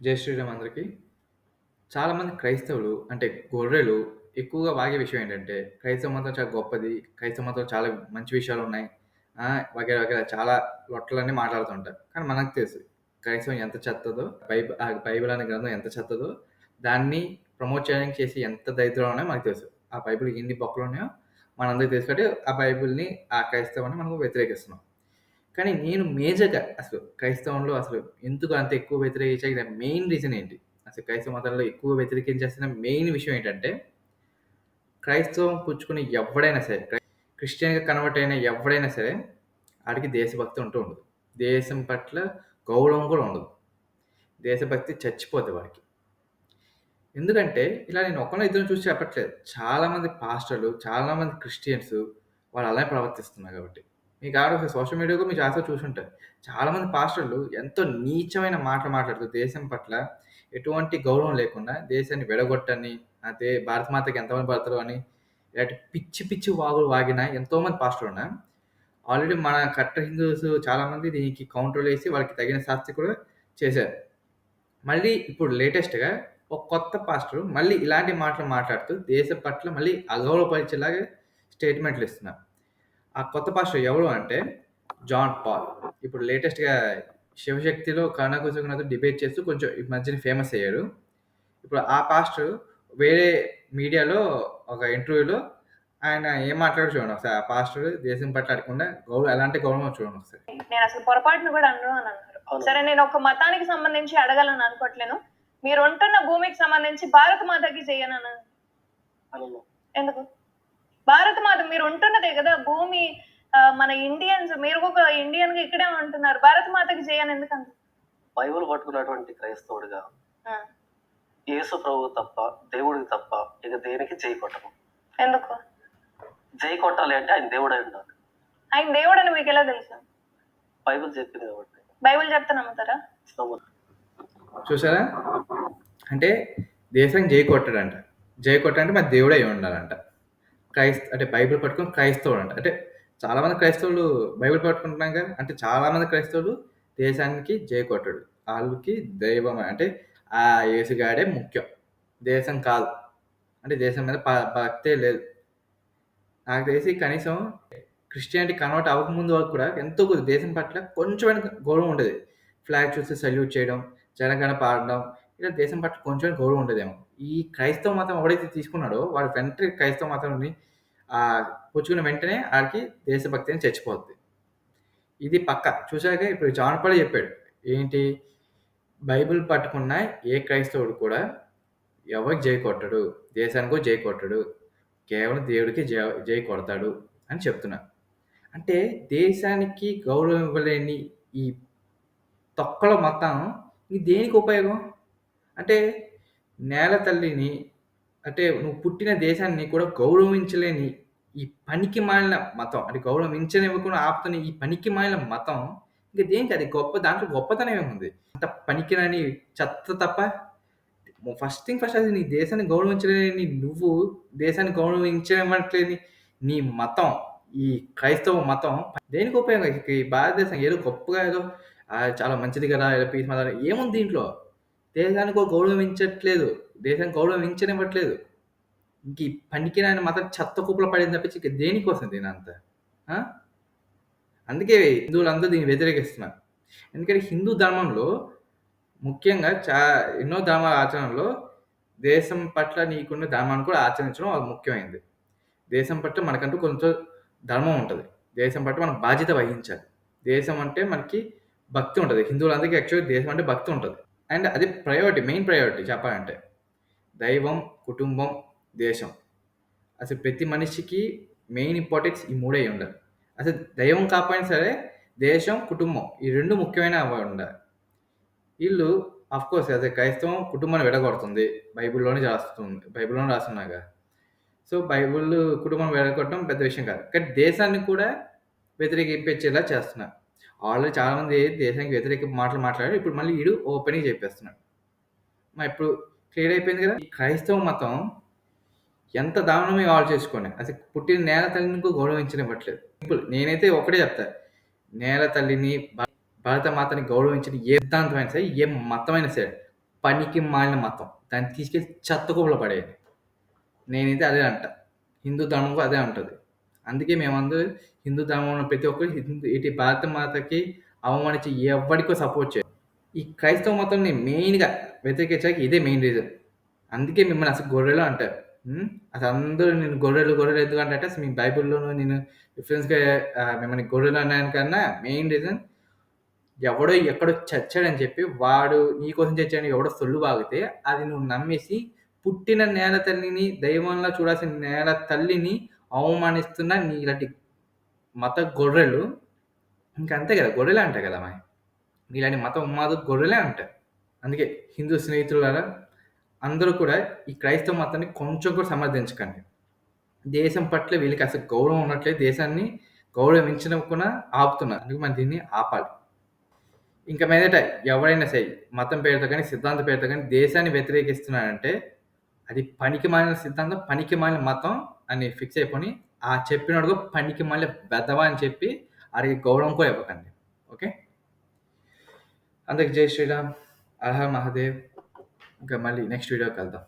జై శ్రీరామ్ అందరికీ. చాలామంది క్రైస్తవులు అంటే గొర్రెలు ఎక్కువగా వాగే విషయం ఏంటంటే, క్రైస్తవ మతం చాలా గొప్పది. క్రైస్తవ మతం చాలా మంచి విషయాలు ఉన్నాయి వగైరా వగైరా చాలా లొట్టలన్నీ మాట్లాడుతుంటారు కానీ మనకు తెలుసు క్రైస్తవం ఎంత చెత్తదో, బైబిల్ బైబిల్ అనే గ్రంథం ఎంత చెత్తదో, దాన్ని ప్రమోట్ చేయడానికి చేసి ఎంత దరిద్రం ఉన్నాయో మనకు తెలుసు. ఆ బైబిల్ ఎన్ని బొక్కలున్నాయో మనందరికీ తెలుసు కాబట్టి, ఆ బైబిల్‌ని, ఆ క్రైస్తవాన్ని మనం వ్యతిరేకిస్తున్నాం. కానీ నేను మేజర్‌గా అసలు క్రైస్తవంలో అసలు ఎందుకు అంత ఎక్కువ వ్యతిరేకించే మెయిన్ రీజన్ ఏంటి? అసలు క్రైస్తవ మతంలో ఎక్కువ వ్యతిరేకించేస్తున్న మెయిన్ విషయం ఏంటంటే, క్రైస్తవం పుచ్చుకుని ఎవడైనా సరే, క్రిస్టియన్‌గా కన్వర్ట్ అయిన ఎవడైనా సరే, ఆడికి దేశభక్తి ఉంటూ ఉండదు. దేశం పట్ల గౌరవం కూడా ఉండదు. దేశభక్తి చచ్చిపోద్ది వాడికి. ఎందుకంటే, ఇలా నేను ఒకరిని ఇద్దరిని చూసి చెప్పట్లేదు. చాలామంది పాస్టర్‌లు, చాలామంది క్రిస్టియన్స్ వాళ్ళు అలానే ప్రవర్తిస్తున్నారు కాబట్టి. మీకు కావాలంటే సోషల్ మీడియాలో మీరు చాలా చూసుంటారు. చాలామంది పాస్టర్‌లు ఎంతో నీచమైన మాటలు మాట్లాడుతూ దేశం పట్ల ఎటువంటి గౌరవం లేకుండా దేశాన్ని విడగొట్టని, అదే భారత మాతకి ఎంతమంది పడతారు అని ఇలాంటి పిచ్చి పిచ్చి వాగులు వాగిన ఎంతోమంది పాస్టర్‌లున్నారు. ఆల్రెడీ మన కట్ట హిందూస్ చాలామంది దీనికి కౌంటర్‌లేసి వాళ్ళకి తగిన శాస్తి కూడా చేశారు. మళ్ళీ ఇప్పుడు లేటెస్ట్‌గా ఒక కొత్త పాస్టర్ మళ్ళీ ఇలాంటి మాటలు మాట్లాడుతూ దేశం పట్ల మళ్ళీ అగౌరవపరిచేలాగా స్టేట్మెంట్లు ఇస్తున్నారు. ఆ కొత్త పాస్టర్ ఎవరు అంటే జాన్ పాల్. ఇప్పుడు లేటెస్ట్‌గా శివశక్తిలో కరుణాకృష్ణతో డిబేట్ చేస్తూ కొంచెం ఈ మధ్యన ఫేమస్ అయ్యారు. ఇప్పుడు ఆ పాస్టర్ వేరే మీడియాలో ఒక ఇంటర్వ్యూలో ఆయన ఏం మాట్లాడారో చూడండి ఒకసారి. ఆ పాస్టర్ దేశం పట్ల అడగకుండా గౌరవం ఎలాంటి గౌరవం చూడండి ఒకసారి. నేను అసలు పొరపాటును కూడా అనను అని అన్నారు. సరే నేను ఒక మతానికి సంబంధించి అడగాలని అనుకోవట్లేను మీరు ఉంటున్న భూమికి సంబంధించి భారత మాతకి చేయను అని అనను. ఎందుకు భారత మాత మీరు ఉంటున్నదే కదా భూమి మన ఇండియన్స్ మీరు ఒక ఇండియన్గా ఇక్కడే ఉంటున్నారు. భారత మాతకి చేయను ఎందుకంత? బైబిల్ పట్టుకున్నటువంటి క్రైస్తవుడిగా ఆ, యేసు ప్రభు తప్ప దేవుడికి తప్ప ఇక దేనికి జై కొట్టము? ఎందుకు? జై కొట్టాలి అంటే ఆయన దేవుడై ఉండాలి. ఆయన దేవుడు అని మీకు ఎలా తెలుసు? బైబిల్ చెప్పింది కాబట్టి. బైబిల్ చెప్తే నమ్ముతారా? నమ్ము. చూసారా? అంటే దేశానికి జై కొట్టాడంట. జై కొట్టాడంటే మరి దేవుడే అయి ఉండాలంట. క్రైస్త అంటే బైబిల్ పట్టుకుని క్రైస్తవుడు అంట. అంటే చాలామంది క్రైస్తవులు బైబిల్ పట్టుకుంటున్నాం కదా అంటే చాలామంది క్రైస్తవులు దేశానికి జయకొట్టడు వాళ్ళకి దైవం అంటే ఆ యేసుగాడే ముఖ్యం. దేశం కాదు. అంటే దేశం మీద భక్తే లేదు. నాకు తెలిసి కనీసం క్రిస్టియానిటీ కన్వర్ట్ అవ్వకముందు వరకు కూడా ఎంతో కొద్ది దేశం పట్ల కొంచెమైనా గౌరవం ఉండేది. ఫ్లాగ్ చూస్తే సల్యూట్ చేయడం, జనగణ పాడడం, ఇలా దేశం పట్ల కొంచెం గౌరవం ఉండేదేమో. ఈ క్రైస్తవ మతం ఎవడైతే తీసుకున్నాడో వాడు వెంటనే క్రైస్తవ మతంని పుచ్చుకున్న వెంటనే ఆడికి దేశభక్తి అని చచ్చిపోద్ది. ఇది పక్క చూశాక ఇప్పుడు జాన్ చెప్పాడు. ఏంటి? బైబిల్ పట్టుకున్న ఏ క్రైస్తవుడు కూడా ఎవరికి జై కొట్టడు. దేశానికో జై కొట్టడు. కేవలం దేవుడికి జయ జై కొడతాడు అని చెప్తున్నా. అంటే దేశానికి గౌరవం ఇవ్వలేని ఈ తొక్కల మతం ఇది దేనికి ఉపయోగం? అంటే నేల తల్లిని అంటే నువ్వు పుట్టిన దేశాన్ని కూడా గౌరవించలేని ఈ పనికి మాలిన మతం. అంటే గౌరవించనివ్వకుండా ఆపుతున్న ఈ పనికి మాలిన మతం ఇంక దేనికి అది గొప్ప దాంట్లో గొప్పతనం ఏముంది? అంత పనికిరాని చెత్త తప్ప ఫస్ట్ థింగ్ ఫస్ట్ అది నీ దేశాన్ని గౌరవించలేని నువ్వు, దేశాన్ని గౌరవించమంటలేని నీ మతం, ఈ క్రైస్తవ మతం దేనికి ఉపయోగం? ఈ భారతదేశం ఏదో గొప్పగా ఏదో చాలా మంచిది కదా! ఏదో పీస్ మతం ఏముంది దీంట్లో? దేశానికి ఒక గౌరవించట్లేదు. దేశం గౌరవించనివ్వట్లేదు. ఇంక ఈ పనికిరాని మత చెత్త కుప్పలు పడింది తప్పించి ఇక దేనికోసం దీని అంతా అందుకే హిందువులందరూ దీన్ని వ్యతిరేకిస్తున్నారు. ఎందుకంటే హిందూ ధర్మంలో ముఖ్యంగా చా ఎన్నో ధర్మ ఆచరణలో దేశం పట్ల నీకున్న ధర్మాన్ని కూడా ఆచరించడం అది ముఖ్యమైనది. దేశం పట్ల మనకంటూ కొంచెం ధర్మం ఉంటుంది దేశం పట్ల మనం బాధ్యత వహించాలి. దేశం అంటే మనకి భక్తి ఉంటుంది హిందువులందరికీ యాక్చువల్లీ దేశం అంటే భక్తి ఉంటుంది అండ్ అది ప్రయారిటీ మెయిన్ ప్రయారిటీ చెప్పాలంటే. దైవం, కుటుంబం, దేశం. అసలు ప్రతి మనిషికి మెయిన్ ఇంపార్టెన్స్ ఈ మూడే ఉండాలి. అసలు దైవం కాకపోయినా సరే దేశం, కుటుంబం ఈ రెండు ముఖ్యమైన ఉండాలి. వీళ్ళు ఆఫ్‌కోర్స్ అదే క్రైస్తవం కుటుంబాన్ని విడగొడుతుంది. బైబిల్‌లోనే రాస్తుంది. బైబిల్‌లోనే రాస్తున్నాగా సో, బైబిల్ కుటుంబం విడగొట్టడం పెద్ద విషయం కాదు. కానీ దేశాన్ని కూడా వ్యతిరేకించేలా చేస్తున్నారు. ఆల్రెడీ చాలామంది దేశానికి వ్యతిరేక మాటలు మాట్లాడారు. ఇప్పుడు మళ్ళీ ఈడు ఓపెన్‌గా చెప్పేస్తున్నాడు. మరి ఇప్పుడు క్లియర్ అయిపోయింది కదా! ఈ క్రైస్తవ మతం ఎంత దారుణమో ఆలోచించుకోండి. అసలు పుట్టిన నేల తల్లిని గౌరవించనివ్వట్లేదు. సింపుల్ నేనైతే ఒకటే చెప్తా. నేల తల్లిని, భ మాతని గౌరవించిన ఏ సిద్ధాంతమైనా సరే, ఏ మతమైనా సరే పనికి మాలిన మతం దాన్ని తీసుకెళ్ళి చెత్త చెత్తకుప్పలో పడేది నేనైతే అదే అంట హిందూ ధర్మం అదే ఉంటుంది అందుకే మేమందరూ హిందూ ధర్మంలో ప్రతి ఒక్కరు హిందూ ఇటు భారత మాతకి అవమానించి ఎవరికో సపోర్ట్ చేయాలి ఈ క్రైస్తవ మతంని మెయిన్గా వ్యతిరేకించడానికి ఇదే మెయిన్ రీజన్. అందుకే మిమ్మల్ని అసలు గొర్రెలు అంటారు. అసలు అందరూ నేను గొర్రెలు గొర్రెలు ఎందుకు అంటే అసలు మీ బైబిల్లోనూ నేను రిఫరెన్స్గా మిమ్మల్ని గొర్రెలు అన్నాను కన్నా మెయిన్ రీజన్ ఎవడో ఎక్కడో చచ్చాడని చెప్పి వాడు నీ కోసం చచ్చాడని ఎవడో సొల్లు బాగితే అది నువ్వు నమ్మేసి పుట్టిన నేల తల్లిని దైవంలా చూడాల్సిన నేల తల్లిని అవమానిస్తున్న నీ ఇలాంటి మత గొర్రెలు. ఇంకా అంతే కదా గొర్రెలే అంటాయి కదా మా ఇలాంటి మత ఉమ్మాదు గొర్రెలే అంటాయి అందుకే హిందూ స్నేహితులారా అందరూ కూడా ఈ క్రైస్తవ మతాన్ని కొంచెం కూడా సమర్థించకండి. దేశం పట్ల వీళ్ళకి అసలు గౌరవం ఉన్నట్లే దేశాన్ని గౌరవించడం కూడా ఆపుతున్నారు. అందుకే మనం దీన్ని ఆపాలి. ఇంకా మీదట ఎవరైనా సరే మతం పేరుతో కానీ సిద్ధాంతం పేరుతో కానీ దేశాన్ని వ్యతిరేకిస్తున్నారంటే అది పనికి మాలిన సిద్ధాంతం పనికి మాలిన మతం అని ఫిక్స్ అయిపోయి ఆ చెప్పినోడుగా పనికి మళ్ళీ బెదవా అని చెప్పి అడిగి గౌరవం కూడా ఇవ్వకండి. ఓకే అందరికి జై శ్రీరామ్ అల్హర్ మహాదేవ్ ఇంకా మళ్ళీ నెక్స్ట్ వీడియోకి వెళ్దాం